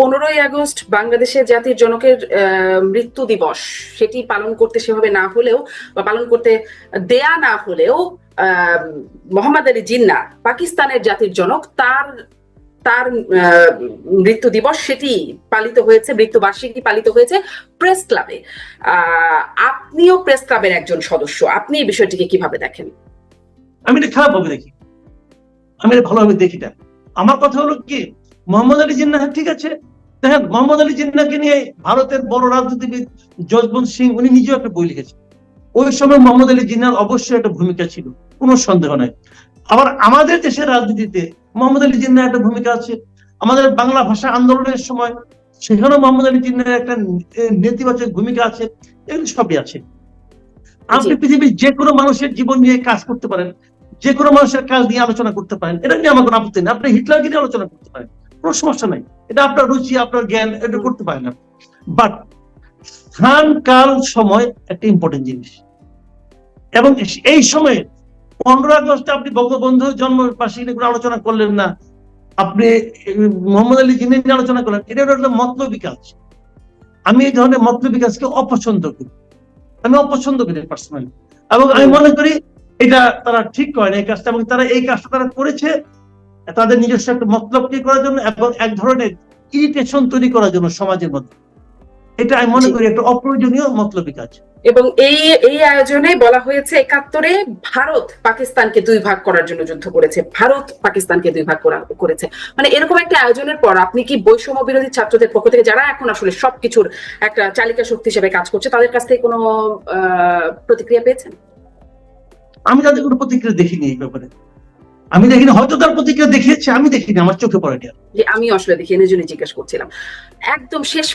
পনেরোই আগস্ট বাংলাদেশের জাতির জনকের মৃত্যু দিবস। সেটি পালন করতে সেভাবে না হলেও বা পালন করতে দেয়া না হলেও মোহাম্মদ আলী জিন্না পাকিস্তানের জাতির জনক তার তার মৃত্যু দিবস সেটি পালিত হয়েছে মৃত্যুবার্ষিকী পালিত হয়েছে প্রেস ক্লাবে। আপনিও প্রেস ক্লাবের একজন সদস্য। আপনি এই বিষয়টিকে কীভাবে দেখেন? আমি এটা খারাপ ভাবে দেখি। আমি এটা ভালোভাবে দেখি না। আমার কথা হলো কি মোহাম্মদ আলী জিন্না হ্যাঁ, ঠিক আছে। দেখেন মোহাম্মদ আলী জিন্নাকে নিয়ে ভারতের বড় রাজনীতিবিদ যশবন্ত সিং উনি নিজেও একটা বই লিখেছেন। ওই সময় মোহাম্মদ আলী জিন্নার অবশ্যই একটা ভূমিকা ছিল কোনো সন্দেহ নাই। আবার আমাদের দেশের রাজনীতিতে মোহাম্মদ আলী জিন্নার একটা ভূমিকা আছে। আমাদের বাংলা ভাষা আন্দোলনের সময় সেখানেও মোহাম্মদ আলী জিন্নার একটা নেতিবাচক ভূমিকা আছে এগুলো সবই আছে। আপনি পৃথিবীর যে কোনো মানুষের জীবন নিয়ে কাজ করতে পারেন যে কোনো মানুষের কাজ নিয়ে আলোচনা করতে পারেন এটা নিয়ে আমার কোনো আপত্তি নেই। আপনি হিটলারকে নিয়ে আলোচনা করতে পারেন। কোনো সমস্যা নাই। এটা আপনার রুচি, আপনার জ্ঞান, এটা করতে পারেন বাট স্থান কাল সময় একটা ইম্পর্টেন্ট জিনিস। এবং এই সময়ে পনেরো আগস্টে আপনি বঙ্গবন্ধু জন্মবার্ষিকী কোনো আলোচনা করলেন না। আপনি, মোহাম্মদ আলী নিয়ে আলোচনা করলেন। এটা হলো মতলবী কাজ। আমি এই ধরনের মতলবী কাজকে অপছন্দ করি। আমি অপছন্দ করি পার্সোনালি এবং আমি মনে করি এটা তারা ঠিক করে না এই কাজটা এবং তারা এই কাজটা তারা করেছে তাদের নিজস্ব একটা মতলব কি করার জন্য এবং এক ধরনের ইরিটেশন তৈরি করার জন্য সমাজের মধ্যে। এটা আমি মনে করি একটা অপ্রয়োজনীয় মতলবী কাজ। এবং এই এই আয়োজনে বলা হয়েছে একাত্তরে ভারত পাকিস্তানকে দুই ভাগ করার জন্য যুদ্ধ করেছে। ভারত পাকিস্তানকে দুই ভাগ করা করেছে। মানে এরকম একটা আয়োজনের পর আপনি কি বৈষম্য বিরোধী ছাত্রদের পক্ষ থেকে যারা এখন আসলে সবকিছুর একটা চালিকা শক্তি হিসেবে কাজ করছে তাদের কাছ থেকে কোনো প্রতিক্রিয়া পেয়েছেন? আমি তাদের কোনো প্রতিক্রিয়া দেখিনি এই ব্যাপারে। আমি দেখিনি, হয়তো তার প্রতিক্রিয়া দেখিয়েছে, আমি দেখিনি, আমার চোখে আর। যে আমি আসলে দেখি এনে জন্য জিজ্ঞেস করছিলাম একদম শেষ